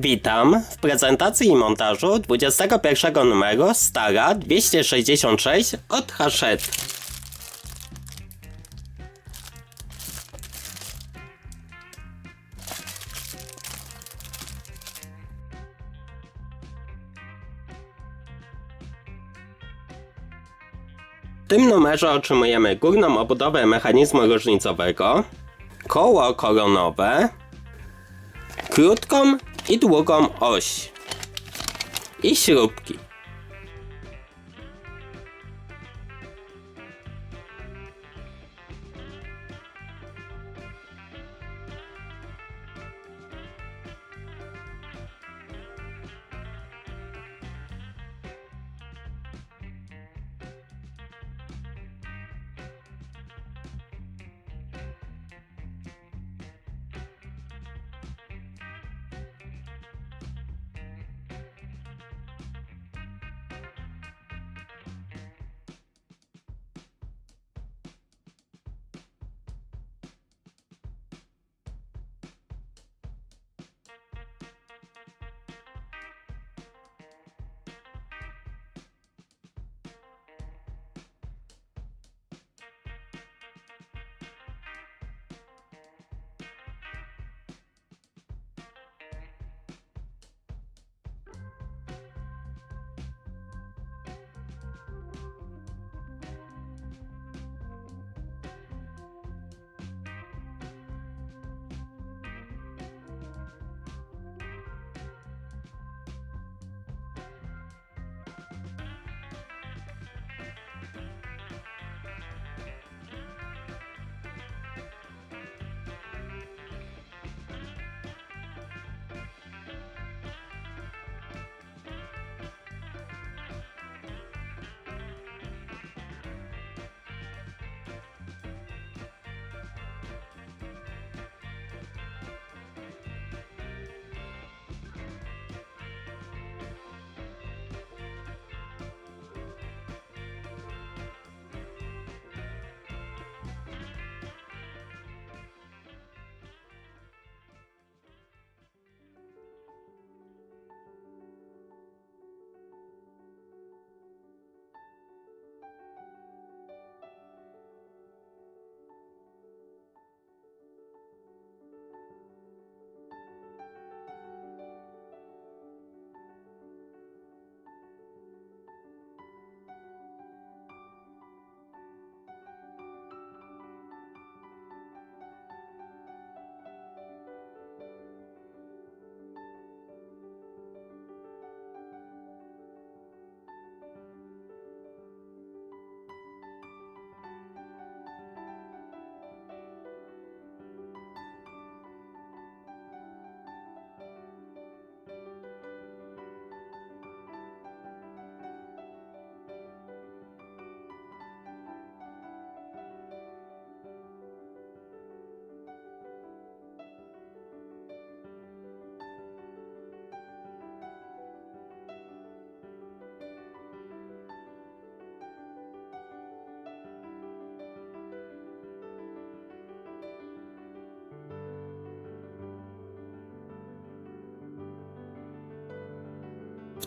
Witam w prezentacji i montażu 21 numeru Stara 266 od Hachette. W tym numerze otrzymujemy górną obudowę mechanizmu różnicowego, koło koronowe, krótką i długą oś i śrubki.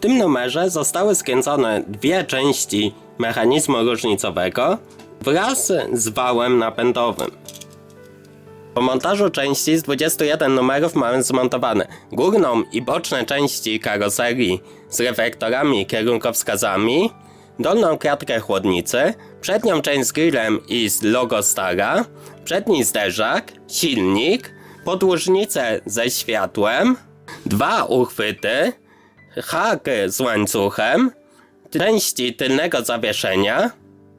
Tym numerze zostały skręcone dwie części mechanizmu różnicowego wraz z wałem napędowym. Po montażu części z 21 numerów mamy zmontowane górną i boczne części karoserii z reflektorami i kierunkowskazami, dolną kratkę chłodnicy, przednią część z grillem i z logo Stara, przedni zderzak, silnik, podłużnicę ze światłem, dwa uchwyty, hak z łańcuchem, części tylnego zawieszenia,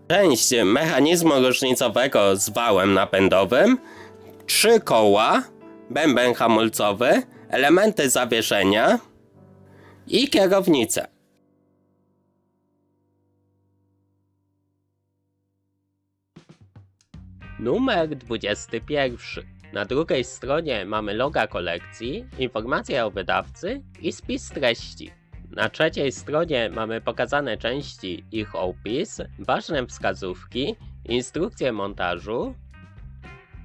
część mechanizmu różnicowego z wałem napędowym, trzy koła, bęben hamulcowy, elementy zawieszenia. I kierownicę. Numer 21. Na drugiej stronie mamy loga kolekcji, informacje o wydawcy i spis treści. Na trzeciej stronie mamy pokazane części, ich opis, ważne wskazówki, instrukcje montażu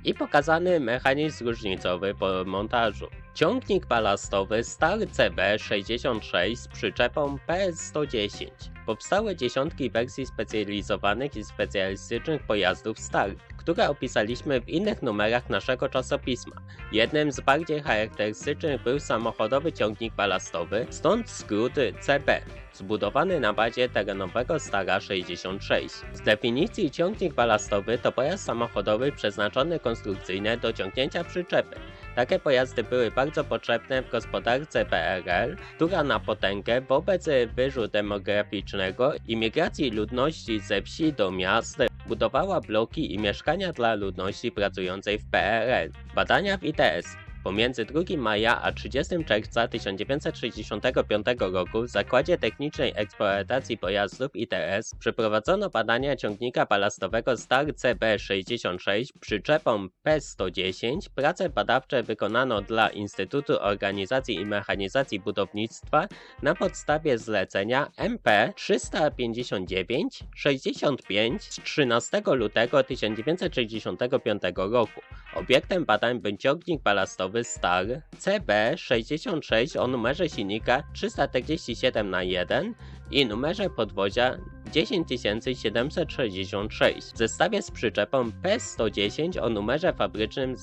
i pokazany mechanizm różnicowy po montażu. Ciągnik balastowy Star CB66 z przyczepą PS110. Powstały dziesiątki wersji specjalizowanych i specjalistycznych pojazdów Star, które opisaliśmy w innych numerach naszego czasopisma. Jednym z bardziej charakterystycznych był samochodowy ciągnik balastowy, stąd skrót CB, zbudowany na bazie terenowego Stara 66. Z definicji ciągnik balastowy to pojazd samochodowy przeznaczony konstrukcyjnie do ciągnięcia przyczepy. Takie pojazdy były bardzo potrzebne w gospodarce PRL, która na potęgę wobec wyżu demograficznego i migracji ludności ze wsi do miast budowała bloki i mieszkania dla ludności pracującej w PRL. Badania w ITS Pomiędzy 2 maja a 30 czerwca 1965 roku w Zakładzie Technicznej Eksploatacji Pojazdów ITS przeprowadzono badania ciągnika balastowego Star CB66 przyczepą P110. Prace badawcze wykonano dla Instytutu Organizacji i Mechanizacji Budownictwa na podstawie zlecenia MP 359 65 z 13 lutego 1965 roku. Obiektem badań był ciągnik balastowy Star CB66 o numerze silnika 347 na 1 i numerze podwozia 10766 w zestawie z przyczepą P110 o numerze fabrycznym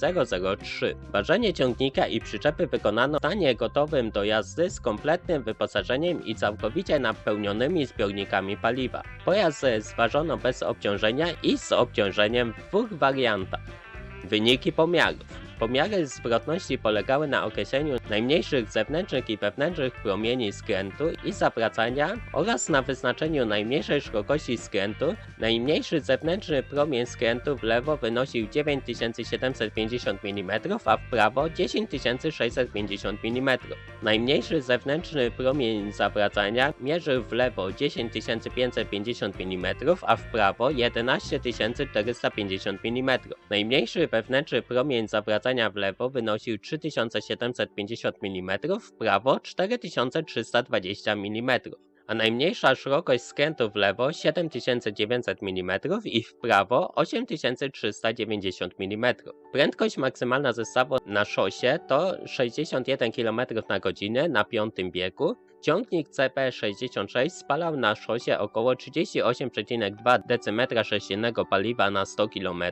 003. Ważenie ciągnika i przyczepy wykonano w stanie gotowym do jazdy z kompletnym wyposażeniem i całkowicie napełnionymi zbiornikami paliwa. Pojazd zważono bez obciążenia i z obciążeniem w dwóch wariantach. Wyniki pomiarów. Pomiary zwrotności polegały na określeniu najmniejszych zewnętrznych i wewnętrznych promieni skrętu i zawracania oraz na wyznaczeniu najmniejszej szerokości skrętu. Najmniejszy zewnętrzny promień skrętu w lewo wynosił 9750 mm, a w prawo 10650 mm. Najmniejszy zewnętrzny promień zawracania mierzył w lewo 10550 mm, a w prawo 11450 mm. Najmniejszy wewnętrzny promień zawracania w lewo wynosił 3750 mm, w prawo 4320 mm, a najmniejsza szerokość skrętu w lewo 7900 mm i w prawo 8390 mm. Prędkość maksymalna zestawu na szosie to 61 km na godzinę na piątym biegu. Ciągnik CP66 spalał na szosie około 38,2 dm3 paliwa na 100 km,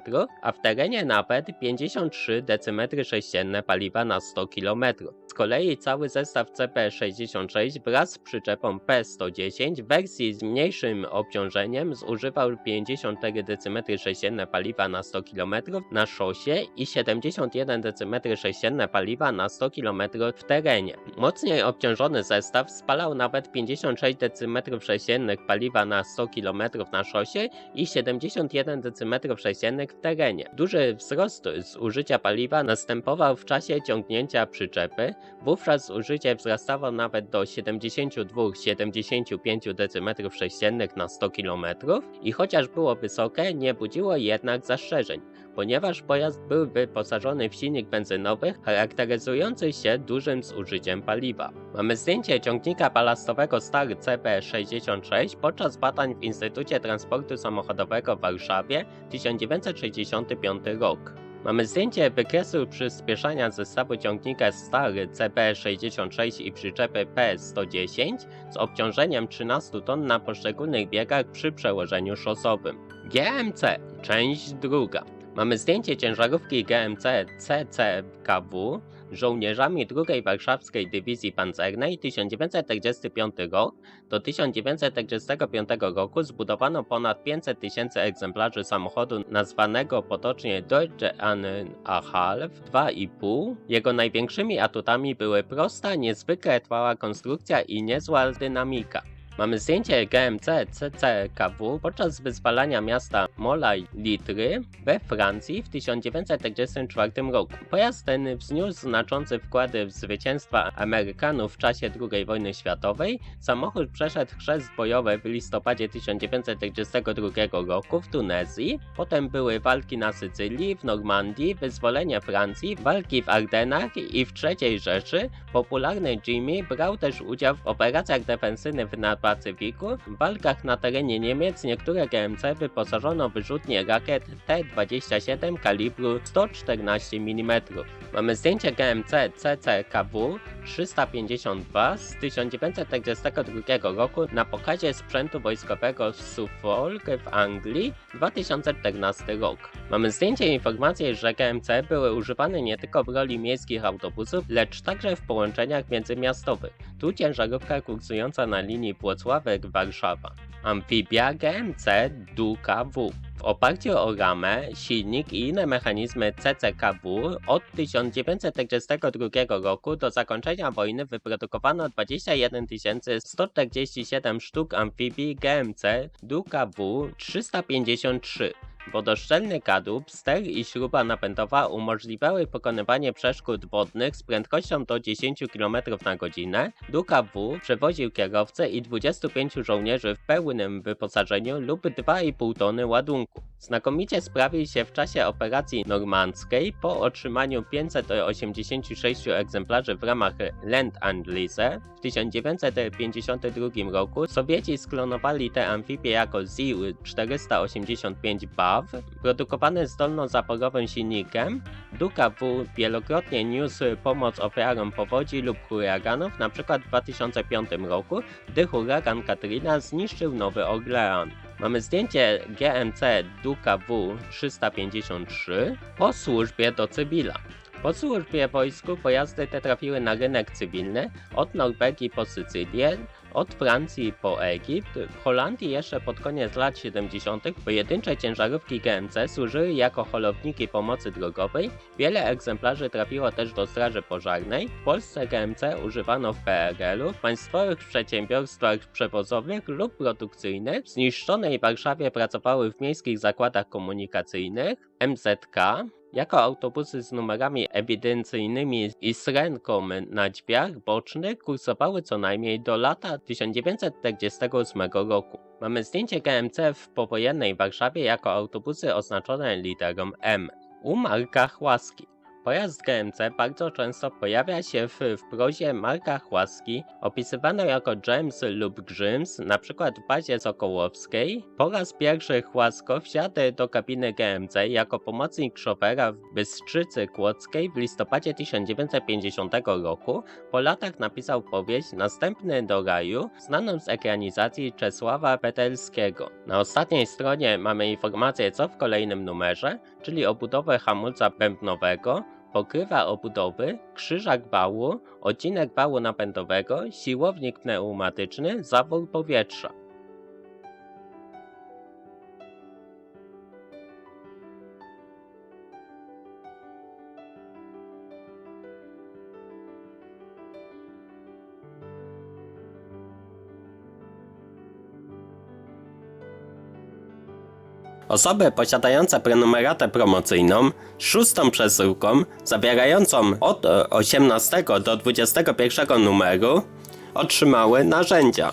a w terenie nawet 53 dm3 paliwa na 100 km. Z kolei cały zestaw CP66 wraz z przyczepą P110 w wersji z mniejszym obciążeniem zużywał 54 dm3 paliwa na 100 km na szosie i 71 dm3 paliwa na 100 km w terenie. Mocniej obciążony zestaw spalał nawet 56 dm3 paliwa na 100 km na szosie i 71 dm3 w terenie. Duży wzrost zużycia paliwa następował w czasie ciągnięcia przyczepy, wówczas zużycie wzrastało nawet do 72-75 dm3 na 100 km i chociaż było wysokie, nie budziło jednak zastrzeżeń ponieważ pojazd był wyposażony w silnik benzynowy charakteryzujący się dużym zużyciem paliwa. Mamy zdjęcie ciągnika balastowego Star CB66 podczas badań w Instytucie Transportu Samochodowego w Warszawie 1965 rok. Mamy zdjęcie wykresu przyspieszania zestawu ciągnika Star CB66 i przyczepy PS110 z obciążeniem 13 ton na poszczególnych biegach przy przełożeniu szosowym. GMC, część druga. Mamy zdjęcie ciężarówki GMC CCKW żołnierzami II Warszawskiej Dywizji Pancernej 1945 rok do 1945 roku zbudowano ponad 500 tysięcy egzemplarzy samochodu nazwanego potocznie Deutsche Half 2,5. Jego największymi atutami były prosta, niezwykle trwała konstrukcja i niezła dynamika. Mamy zdjęcie GMC CCKW podczas wyzwalania miasta Molay Litry we Francji w 1944 roku. Pojazd ten wzniósł znaczące wkłady w zwycięstwa Amerykanów w czasie II wojny światowej. Samochód przeszedł chrzest bojowy w listopadzie 1942 roku w Tunezji. Potem były walki na Sycylii, w Normandii, wyzwolenie Francji, walki w Ardenach i w III Rzeszy. Popularny Jimmy brał też udział w operacjach defensywnych na Pacyfiku. W walkach na terenie Niemiec niektóre GMC wyposażono w wyrzutnie rakiet T-27 kalibru 114 mm. Mamy zdjęcie GMC CCKW 352 z 1942 roku na pokazie sprzętu wojskowego w Suffolk w Anglii 2014 rok. Mamy zdjęcie i informację, że GMC były używane nie tylko w roli miejskich autobusów, lecz także w połączeniach międzymiastowych. Tu ciężarówka kursująca na linii Włocławek-Warszawa. Amfibia GMC DUKW. W oparciu o ramę, silnik i inne mechanizmy CCKW od 1942 roku do zakończenia wojny wyprodukowano 21 147 sztuk amfibii GMC DUKW 353. Wodoszczelny kadłub, ster i śruba napędowa umożliwiały pokonywanie przeszkód wodnych z prędkością do 10 km na godzinę. DUKW przewoził kierowcę i 25 żołnierzy w pełnym wyposażeniu lub 2,5 tony ładunku. Znakomicie sprawił się w czasie operacji normandzkiej po otrzymaniu 586 egzemplarzy w ramach Land Anlise. W 1952 roku Sowieci sklonowali te amfibie jako ZIL-485 BAW, produkowane zdolno zaporowym silnikiem. DUKW wielokrotnie niósł pomoc ofiarom powodzi lub huraganów, np. w 2005 roku, gdy huragan Katrina zniszczył Nowy Orlean. Mamy zdjęcie GMC DUKW 353 po służbie do cywila. Po służbie wojsku pojazdy te trafiły na rynek cywilny, od Norwegii po Sycylię, od Francji po Egipt, w Holandii jeszcze pod koniec lat 70. pojedyncze ciężarówki GMC służyły jako holowniki pomocy drogowej, wiele egzemplarzy trafiło też do straży pożarnej, w Polsce GMC używano w PRL-u, w państwowych przedsiębiorstwach przewozowych lub produkcyjnych, w zniszczonej Warszawie pracowały w miejskich zakładach komunikacyjnych, MZK, jako autobusy z numerami ewidencyjnymi i z na drzwiach bocznych kursowały co najmniej do lata 1948 roku. Mamy zdjęcie GMC w powojennej Warszawie jako autobusy oznaczone literą M. U Marka Chłaski. Pojazd GMC bardzo często pojawia się w, w prozie Marka Chłaski, opisywano jako James lub Grims, np. w bazie Sokołowskiej. Po raz pierwszy Chłasko wsiadł do kabiny GMC jako pomocnik szofera w Bystrzycy Kłodzkiej w listopadzie 1950 roku. Po latach napisał powieść Następny do raju, znaną z ekranizacji Czesława Petelskiego. Na ostatniej stronie mamy informację co w kolejnym numerze, czyli o budowę hamulca bębnowego, pokrywa obudowy, krzyżak wału, odcinek wału napędowego, siłownik pneumatyczny, zawór powietrza. Osoby posiadające prenumeratę promocyjną szóstą przesyłką zawierającą od e, 18 do 21 numeru otrzymały narzędzia.